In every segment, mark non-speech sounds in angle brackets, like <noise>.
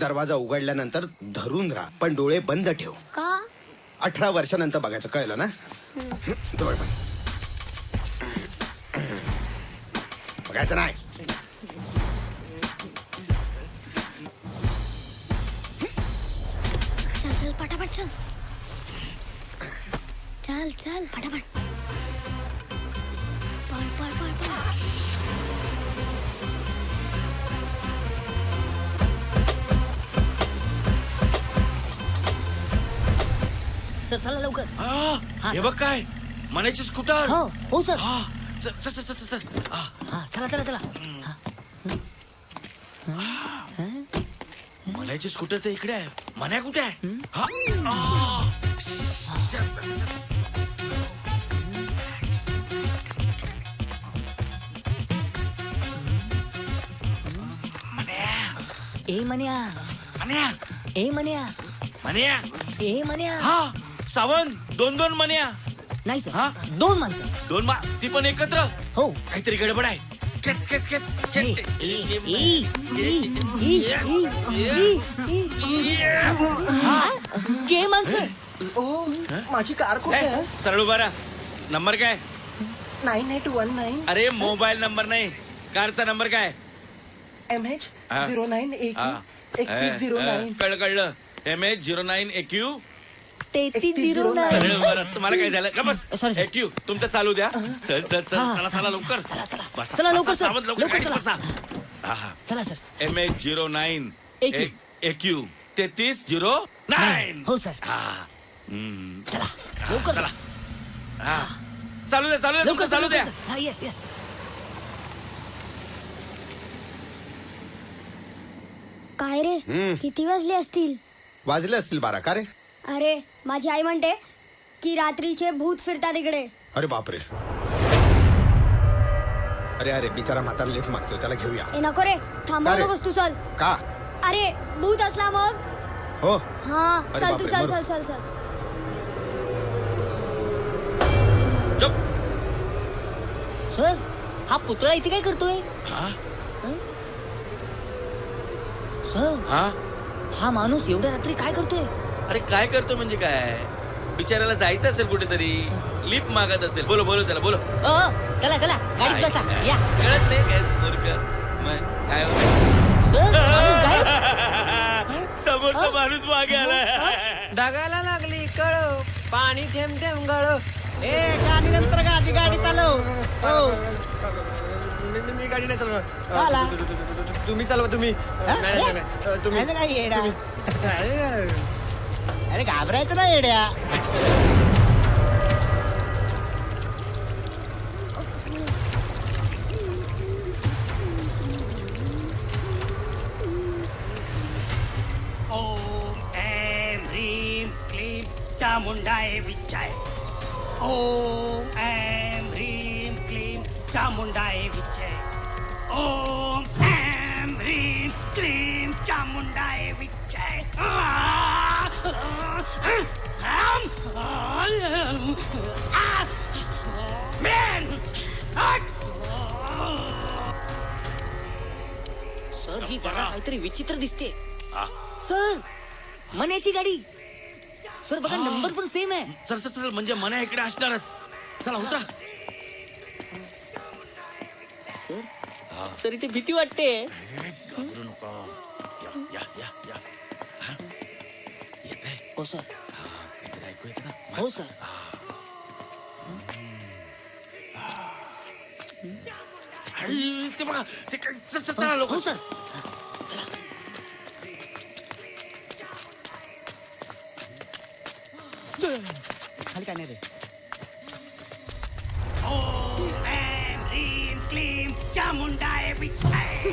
दरवाजा उघडल्यानंतर धरून राहा पण डोळे बंद ठेव. का? अठरा वर्षानंतर बघायचं कळलं ना? डोळे बंद. बघायचं नाही. चल चल पटापट चल. चल चल पटापट. सर चला लवकर. हा, हे. बघ काय मनाची स्कूटर हो हो सर. हा चल चल चल चल चल. आ, हा चला चला चला. मनाची स्कूटर तर इकडे आहे. मन्या कुठे आहे? हा? आ, ए मन्या. मन्या. ए मन्या. मन्या. ए मन्या. हा. सावंत दोन दोन मन्या नाही हा? सर दोन माणसं दोन मा ती पण एकत्र हो काहीतरी गडबड आहे खेच खेच खेच ए, खेच. ए, ए, ई, ई, ई, ई, ई. हा, के माणसं माझी कार कुठे ए, सरळ उभा राहा नंबर काय नाईन एट वन नाईन अरे मोबाईल नंबर नाही कारचा नंबर काय एम एच हा. झिरो नाईन एक हा. एकतीस झिरो नाईन कळलं कळलं M H zero nine AQ तेहतीस झिरो. तुम्हाला काय झालं? का बस. Sorry, sir. एक्यू तुमचं चालू द्या. चल चल चल. हा. चला चला लवकर. चला, चला. बसा, चला, बसा, लवकर, sir. लवकर. लवकर गाडीत चला. बसा. हा हा. चला sir. M H zero nine AQ. AQ तेहतीस झिरो नाईन हो सर. हा. हम्म. चला. लवकर चला. सर हा. चालू द्या चालू द्या. लवकर तुमचं चालू द्या. हा येस येस काय रे. किती वाजले असतील? वाजले असतील बारा. का रे? अरे माझी आई म्हणते की रात्रीचे भूत फिरतात इकडे. अरे बापरे. अरे अरे बिचारा म्हातारा लिफ्ट मागतोय त्याला घेऊया. ए नको रे रे? नकोस तू चल. का? अरे भूत असला मग. हो. हा अरे चल तू बापरे, चल. चल चल चल. चुप. सर हा पुतळा इथे काय करतोय? हा? सर हा? हा माणूस एवढ्या रात्री काय करतोय? अरे काय करतो म्हणजे काय? बिचाराला जायचं असेल कुठेतरी लिफ्ट मागत असेल. बोलो बोलो त्याला बोलो. अ, चला चला गाडीत बसा. या. कळत नाही काय मूर्ख मग काय होतं? सर माणूस गायब? <laughs> समोरचा माणूस मागे आला ढगाला लागली कळ. पाणी थेंब थेंब गळ. ए गाडी नंतर गाडी गाडी चालव. हो. मी गाडी नाही चालव तुम्ही चालवा तुम्ही. तुम्ही. काय अरे अरे घाबरायचं ना येड्या. ओम ऐं ह्रीं क्लीं चामुण्डाय विच्चाय ओम ऐं ह्रीं क्लीं चामुण्डाय विच्चाय ओम ऐं ह्रीं क्लीं चामुण्डाय विच्चाय सर ही जागा काहीतरी विचित्र दिसते. हा. सर मण्याची गाडी. सर बघा नंबर पण सेम आहे. चल चल म्हणजे मना इकडे असणारच. चला होता सर इथे भीती वाटते. घाबरू नका या या या या हा? हो सर. काहीतरी ऐकू ना हो सर. आई, ते बघा ते काय चल चल चला लोक हो सर. खाली काय नाही रे. चामुंडाय चामुण्डाय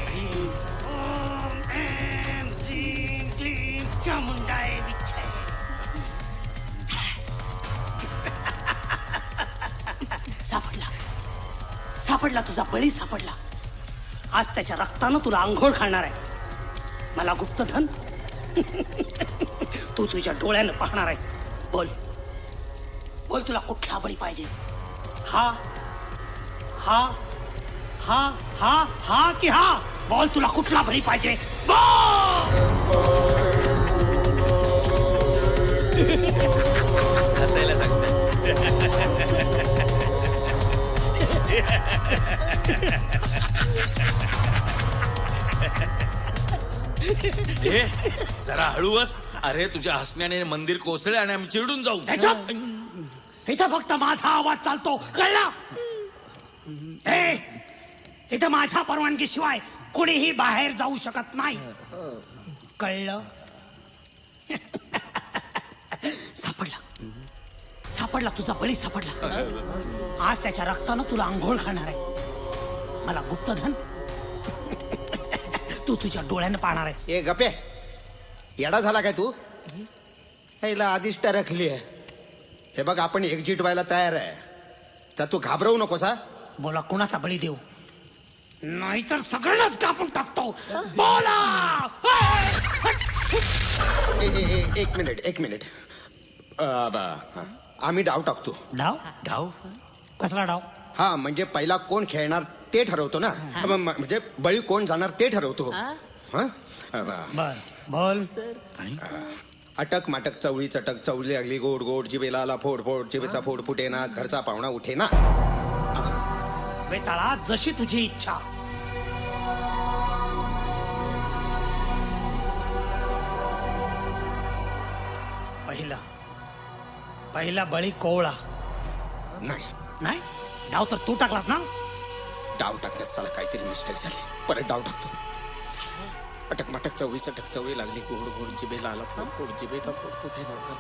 ओम ऐं ह्रीं क्लीं चामुण्डाय विच्चाय सापडला. सापडला तुझा बळी सापडला. आज त्याच्या रक्तानं तुला आंघोळ खाणार आहे. मला गुप्तधन. तू तुझ्या डोळ्यानं पाहणार आहेस. बोल. बोल तुला कुठला बळी पाहिजे? हा? हा? हा हा हा की हा? बोल तुला कुठला बळी पाहिजे. बोल हसायला सांगता ए जरा हळूच अरे तुझ्या हसण्याने मंदिर कोसळे आणि आम्ही चिरडून जाऊ. इथं फक्त माझा आवाज चालतो. कळला? ए इथं माझ्या परवानगीशिवाय कोणीही बाहेर जाऊ शकत नाही. कळलं? सापडला. सापडला तुझा बळी सापडला. आज त्याच्या रक्तानं तुला आंघोळ घालणार आहे. मला गुप्तधन. तू तुझ्या डोळ्यानं पाहणार आहेस. ए गपे येडा झाला काय तू? हिला आधीच टरकली आहे. हे बघ आपण एक्झिट व्हायला तयार आहे. तर तू घाबरवू नकोस हा? बोला कोणाचा बळी देऊ? नाहीतर सगळ्यांनाच कापून टाकतो. बोला! ए, ए, ए, एक मिनिट एक मिनिट. अ, ब- हा. आम्ही डाव टाकतो. डाव? डाव? कसला डाव? हा म्हणजे पहिला कोण खेळणार ते ठरवतो ना. म- म- म्हणजे बळी कोण जाणार ते ठरवतो. हा? अ, ब- बर बोल. अटक माटक चवळी चटक चवळी लागली गोड गोड जिबेला आला फोड फोड जिबेचा फोड फुटे ना घरचा पाहुणा उठे ना वेताळा जशी तुझी इच्छा. पहिला. पहिला बळी कोवळा. नाही. नाही? डाव तर तू टाकलास ना? डाव टाकण्यात साला काहीतरी मिस्टेक झाली. परत डाव टाकतो. अटक माटक चवळी चटक चवळी लागली. गोड गोड जिबेला आला फोड फोड जिबेचा फोड. फुटे ना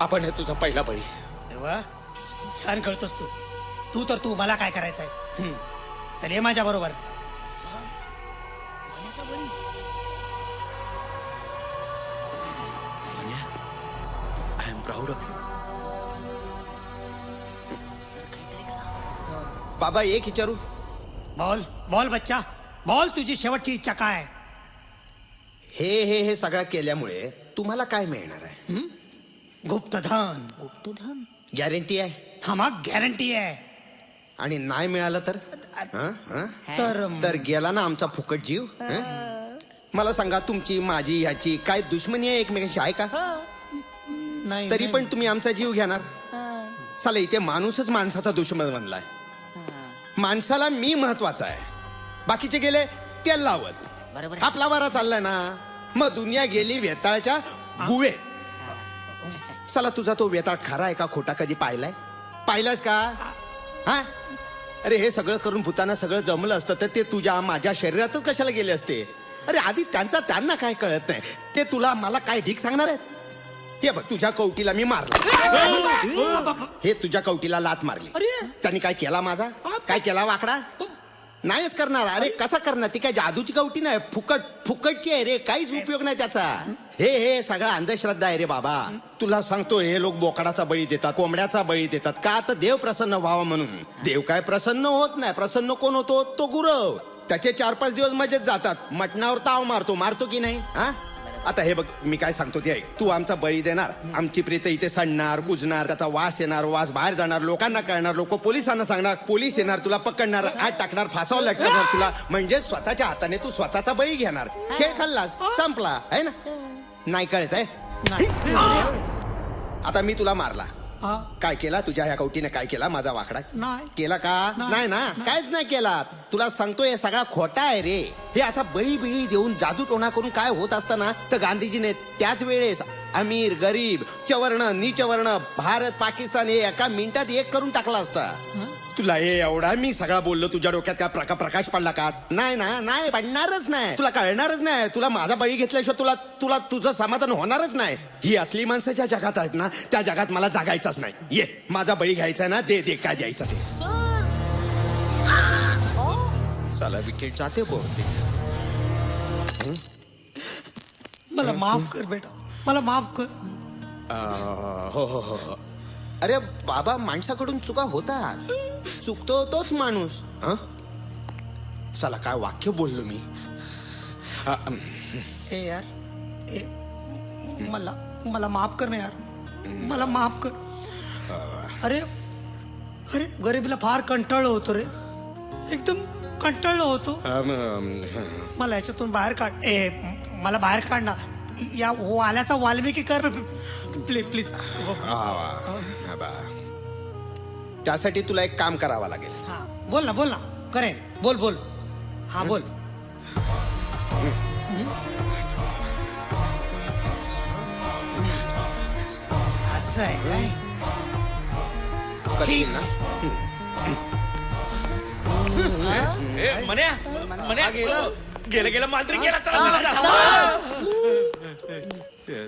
आपण हे तुझा पहिला बळी. तेव्हा छान कळतोस तू. तू तर तू मला काय करायचंय. चल ये माझ्या बरोबर. आय यू बाबा एक विचारू? बोल बोल बच्चा. बोल तुझी शेवटची इच्छा काय? हे हे हे सगळं केल्यामुळे तुम्हाला काय मिळणार आहे? गुप्तधन. गुप्तधन? गॅरंटी आहे? हा मग गॅरंटी आहे. आणि नाही मिळालं तर? हं? हं? तर तर गेला ना आमचा फुकट जीव? हं? मला सांगा तुमची माझी ह्याची काय दुश्मनी आहे एकमेकांशी? आहे का? नाही तरी. पण तुम्ही आमचा जीव घेणार. चला इथे माणूसच माणसाचा दुश्मन बनलाय. माणसाला मी महत्त्वाचा आहे. बाकीचे गेले तेल लावत बरोबर. आपला वारा चाललाय ना मग दुनिया गेली वेताळाच्या गुवे चला तुझा तो वेताळ खरा आहे का खोटा कधी पाहिलाय? पाहिलास का? हा? अरे हे सगळं करून भूताना सगळं जमलं असतं तर ते तुझ्या माझ्या शरीरातच कशाला गेले असते? अरे आधी त्यांचा त्यांना काय कळत नाही. ते तुला मला काय ढीक सांगणार आहेत? हे बघ तुझ्या कवटीला मी मारला. हे तुझ्या कवटीला लात मारली. त्यांनी काय केला माझा? काय केला वाकडा? नाहीच करणार. अरे कसा करणार? ती काय जादूची कवटी नाही. फुकट फुकटची आहे रे. काहीच उपयोग नाही त्याचा. हे हे सगळं अंधश्रद्धा आहे रे बाबा. तुला सांगतो हे लोक बोकडाचा बळी देतात कोंबड्याचा बळी देतात. का तर देव प्रसन्न व्हावा म्हणून. देव काय प्रसन्न होत नाही. प्रसन्न कोण होतो? तो गुरव. त्याचे चार पाच दिवस मजेत जातात. मटणावर ताव मारतो. मारतो की नाही? हा? आता हे बघ मी काय सांगतो ते ऐक. तू आमचा बळी देणार आमची प्रीत इथे सडणार कुजणार त्याचा वास येणार वास बाहेर जाणार लोकांना कळणार लोक पोलिसांना सांगणार पोलीस येणार तुला पकडणार आत टाकणार फासावर लटकणार <laughs> तुला. म्हणजे स्वतःच्या हाताने तू स्वतःचा बळी घेणार. खेळ खाल्लास संपला आहे ना? नाही कळत आहे <laughs> आता मी तुला मारला. हा, काय केला? तुझ्या ह्या कवटीने काय केला? माझा वाकडा? नाही. केला का? नाही. नाही ना? काहीच नाही केला. तुला सांगतोय हे सगळा खोटा आहे रे. हे असा बळी बिळी देऊन जादू टोणा करून काय होत असताना तर गांधीजीने त्याच वेळेस अमीर गरीब चवर्ण नीचवर्ण भारत पाकिस्तान हे एका मिनिटात एक करून टाकला असता. तुला हे एवढा मी सगळा बोललो तुझ्या डोक्यात काय प्रका प्रकाश पडला का? नाही ना नाही पडणारच नाही. तुला कळणारच नाही. तुला माझा बळी घेतल्याशिवाय तुला तुला तुझं समाधान होणारच नाही. ही असली माणसं ज्या जगात आहेत ना त्या जगात मला जागायचंच नाही. ये माझा बळी घ्यायचा ना दे दे काय द्यायचं ते. साला विकेट जाते बोलते मला माफ कर बेटा. मला माफ कर. हो हो हो हो. अरे बाबा माणसाकडून चुका होतात. चुकतो तोच माणूस. हं? चला काय वाक्य बोललो मी? अम, ए यार ए मला मला माफ कर ना यार. मला माफ कर. अरे अरे गरिबीला फार कंटाळलो होतो रे. एकदम कंटाळलो होतो. मला याच्यातून बाहेर काढ ए म- मला बाहेर काढ ना. या वाल्याचा वाल्मिकी कर. Please please. त्यासाठी तुला एक काम करावं लागेल. हा बोल ना बोल ना. करेन. बोल बोल. हा बोल. असं आहे काय? करशील ना? ए, मन्या. मन्या. गेलं. गेलं मांजरी गेला. चला चला, चला. 对，对。